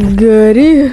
Гаррі.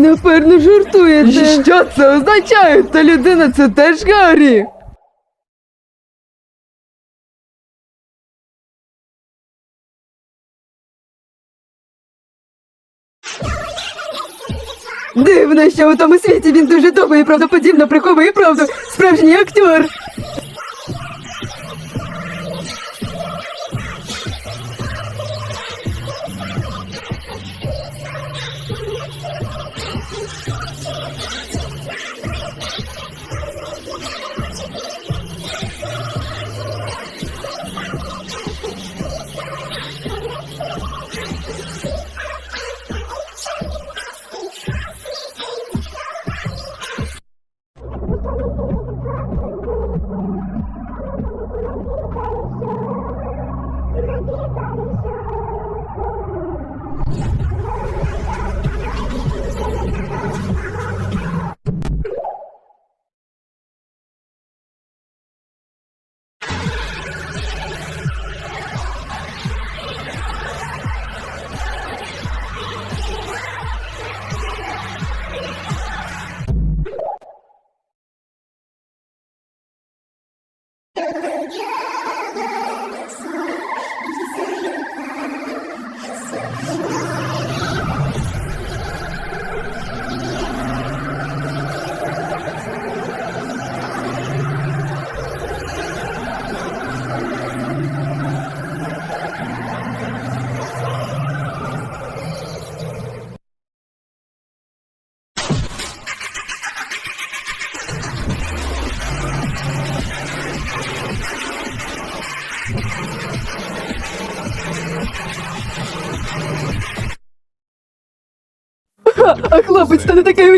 напевно жартуєте. Що це означає? Та людина це теж Гаррі. Дивно, що у тому світі він дуже довго і правдоподібно приховує правду. Справжній актор. А хлопець, то не такий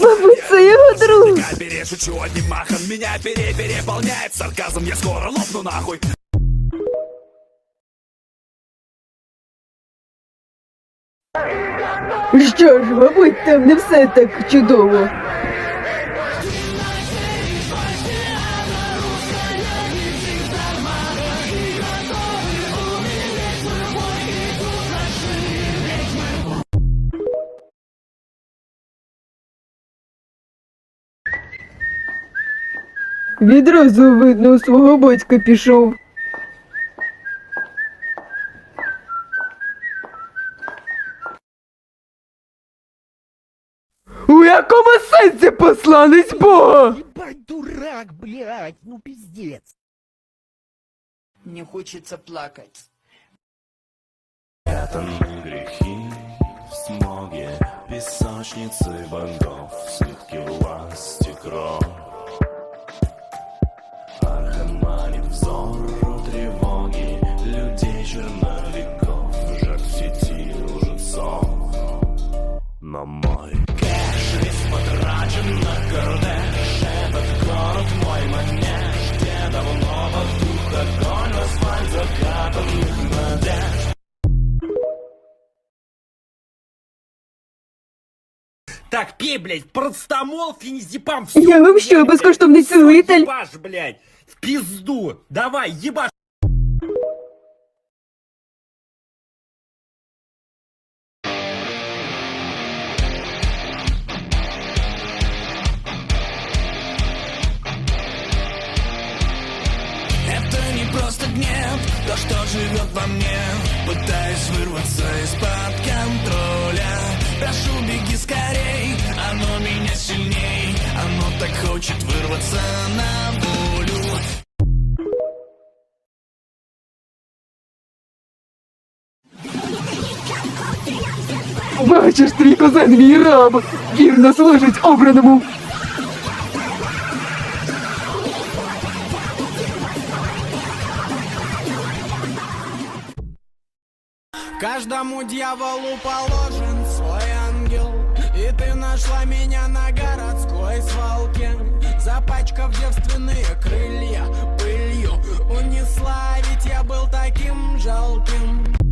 Мабуть, це його друг. Перешучу одним махом, меня пере переполняет сарказм, я скоро лопну нахуй. Що ж, мабуть, там не все так чудово. Відразу видно, у свого батька пішов. У якому сенсі посланець Бога? Ебать, дурак, блядь, ну пиздец. Мне хочется плакать. Спрятаны грехи в смоге Песочницы богов Слитки власти кровь Архаманит взор тревоги Людей черновиков Жертв сети лжецов Но мой кэш весь потрачен на кордеш Этот город мой манеж Где давно вокруг огонь В асфальт закатанных надежд Так, пей, блядь, простомол, феназепам, все. Я вам що, безкоштовний цілитель? Ебашь, блядь, в пизду. Давай, ебашь. Бачиш, твій козен мій раб, вірно служить обраному. Каждому дьяволу положен свой ангел И ты нашла меня на городской свалке Запачкав девственные крылья пылью Унесла, ведь я был таким жалким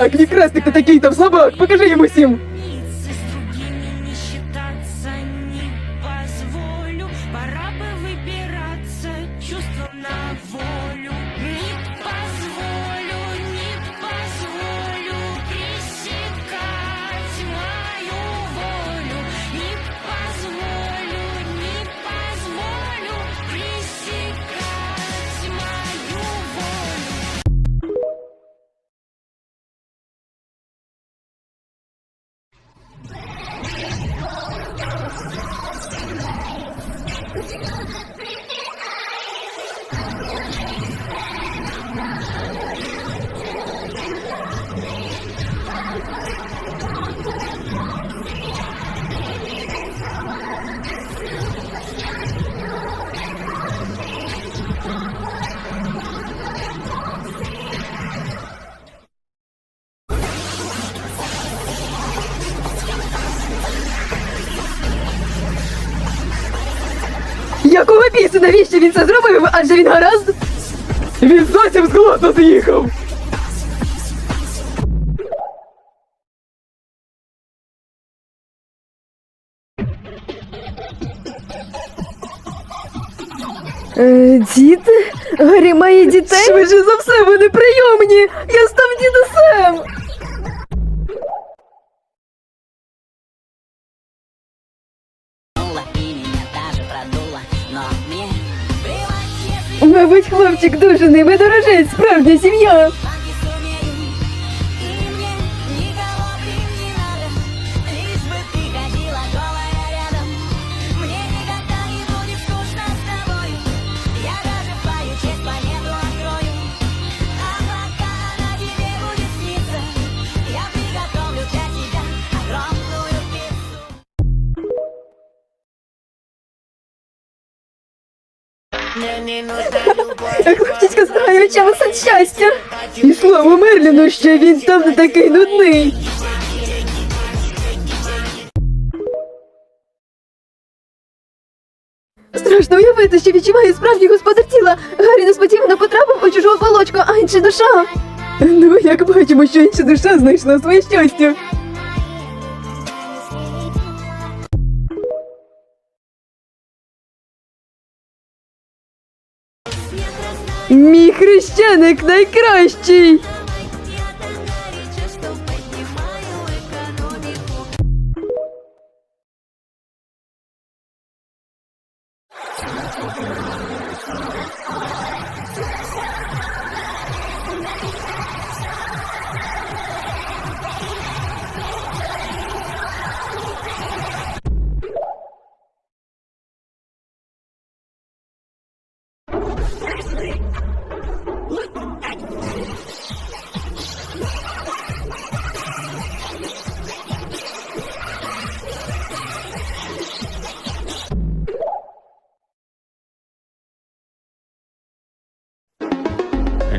Так, мій красник-то такий там слабак, покажи йому всім. Адже він гаразд? Він зовсім з глузду з'їхав. Е, діти? Гаррі має дітей? Швидше за все, вони прийомні! Я став дідусем! Мабуть, хлопчик дуже ними дорожить, справді сім'я. Хлопчиська знає, від щастя. І слава Мерліну, що він там не такий нудний. Страшно уявити, що відчуває справжній господар тіла. Гаррі несподівано потрапив у чужу оболочку, а інша душа. Ну, як бачимо, що інша душа знайшла своє щастя. Mi Chryścianek najkrości!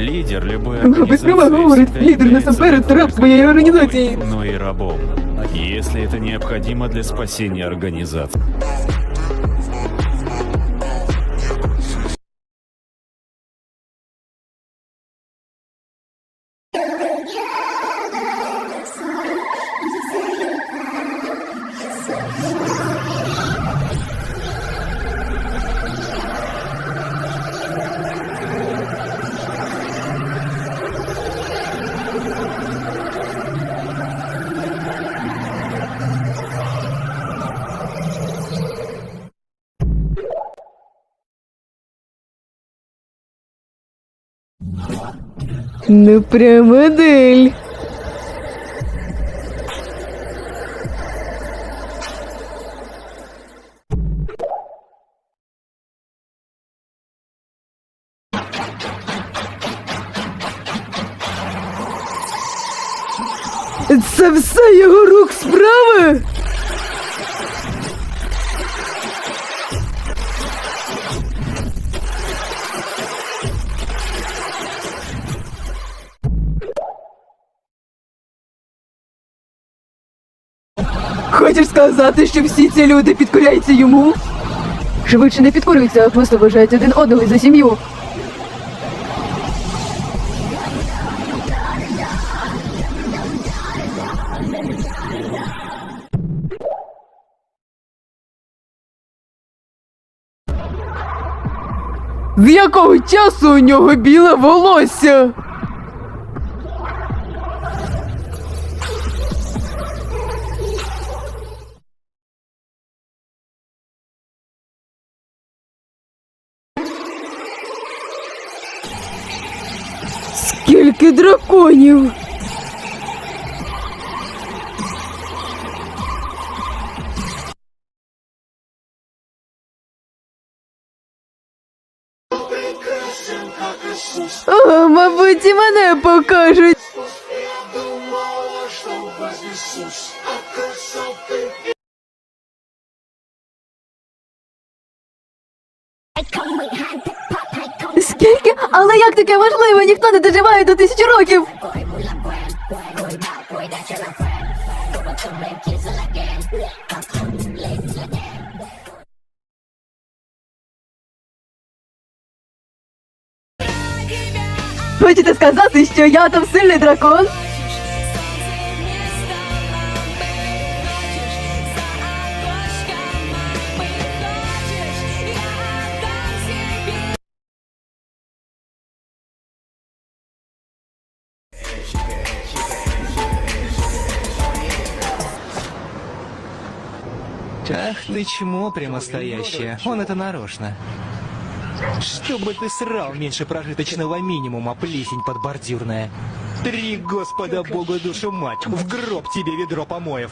Лидер любой Без права организации говорить, лідер насамперед раб своєї організації. но и рабом. Если это необходимо для спасения организации. Ну прям модель. Сказати, що всі ці люди підкоряються йому? Швидше не підкорюються, а просто вважають один одного за сім'ю. З якого часу у нього біле волосся? Скільки драконів? О, мабуть, і мене покажуть. Скільки? Як таке можливо? Ніхто не доживає до тисячі років. Хочете сказати, що я там сильний дракон? Ах ты чмо прямостоящее. Он это нарочно. Чтобы ты срал меньше прожиточного минимума, плесень подбордюрная. Три господа богу душу мать, в гроб тебе ведро помоев.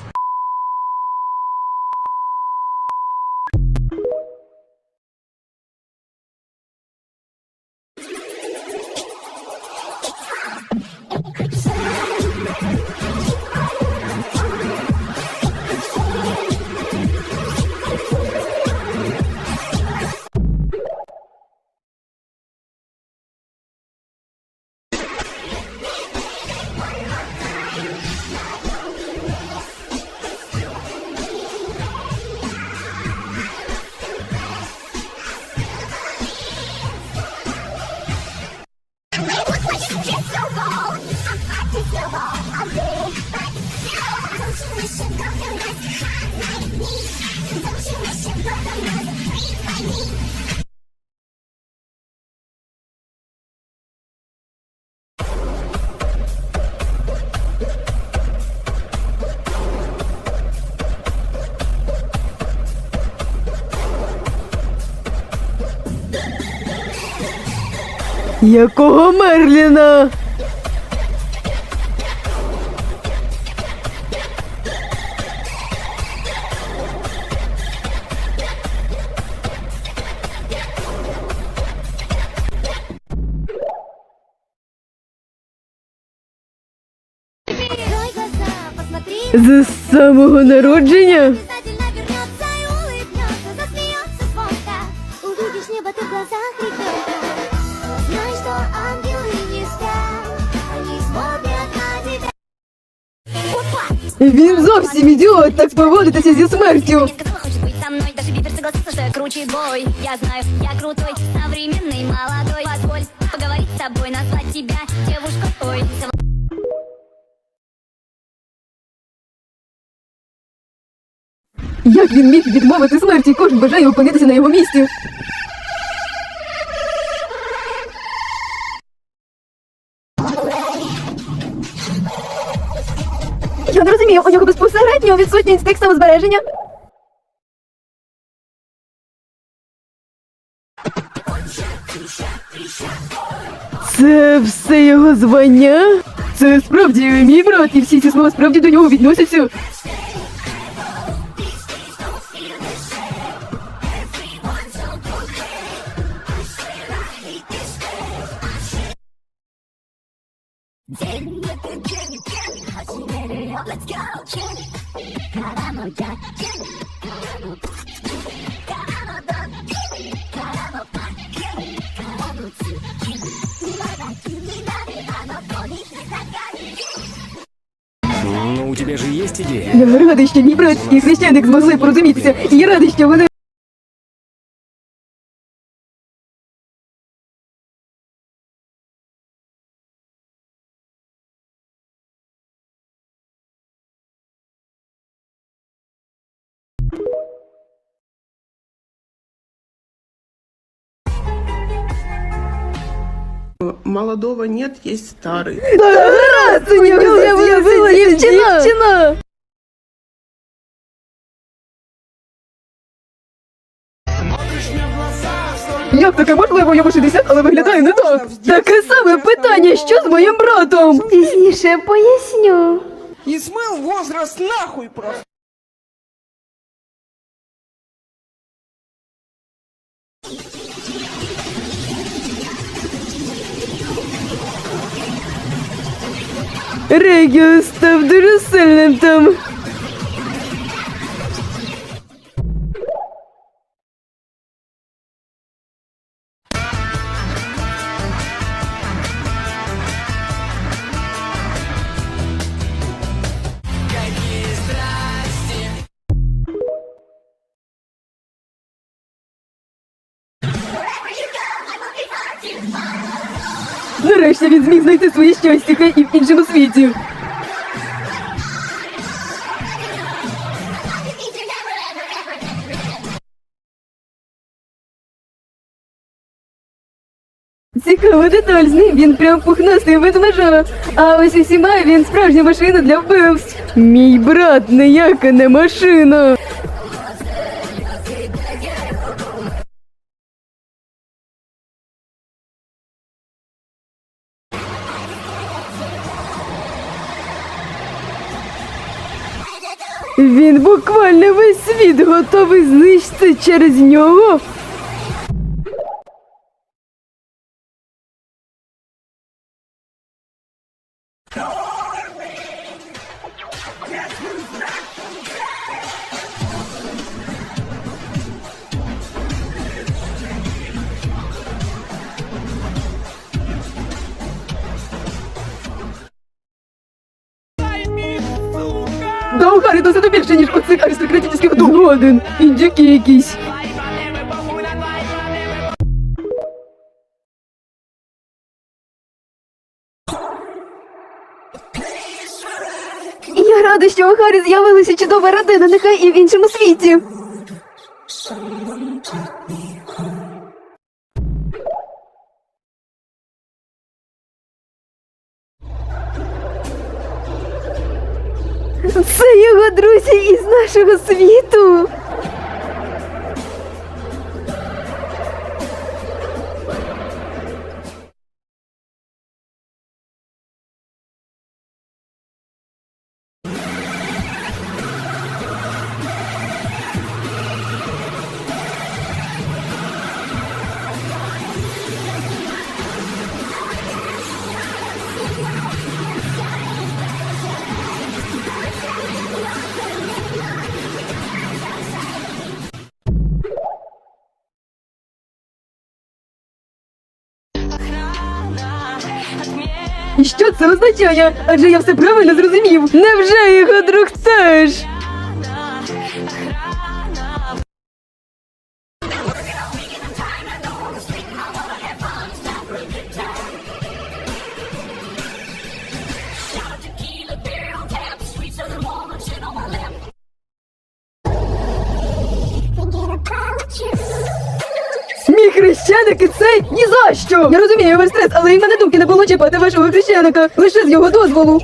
Якого Мерліна? З самого народження? Увидишь небо ты в глазах ребенка Він зовсім ідіот так поводитися зі смертю. Сказала, хочет быть со мной Даже Бибер согласился, что я круче бой Я знаю, я крутой, современный, молодой Позволь поговорить с тобой, назвать тебя девушкой Ой, Як він міг відмовити смерті? Кожен бажає опинитися на його місці. Безпосередньо відсутність текстового збереження. Це все його звання? Це справді мій брат, і всі ці слова справді до нього відносяться. Ну, у тебя же есть идея? Я радий, що мій брат і хрещеник змогли порозумітися. І я радий, що вони. Молодого нет, есть старый. Нього з'явилася дівчина! Як таке можливо, йому 60, але виглядає не так? Таке саме питання, що з моїм братом? Пізніше поясню. И смыл возраст нахуй просто. Регіо став дуже Нарешті він зміг знайти своє щастя і в іншому світі. Цікава деталь з ним, він прям пухнастий ведмежа. А ось усіма він справжня машина для вбивств. Мій брат ніяка не машина. Він буквально весь світ готовий знищити через нього. один. Індюки якісь. Я рада, що у Харі з'явилася чудова родина, нехай і в іншому світі. Це його друзі із нашого світу. Що це означає? Адже я все правильно зрозумів. Невже його друг теж? Я розумію ваш стрес, але і в мене думки не було чіпати вашого хрещеника лише з його дозволу.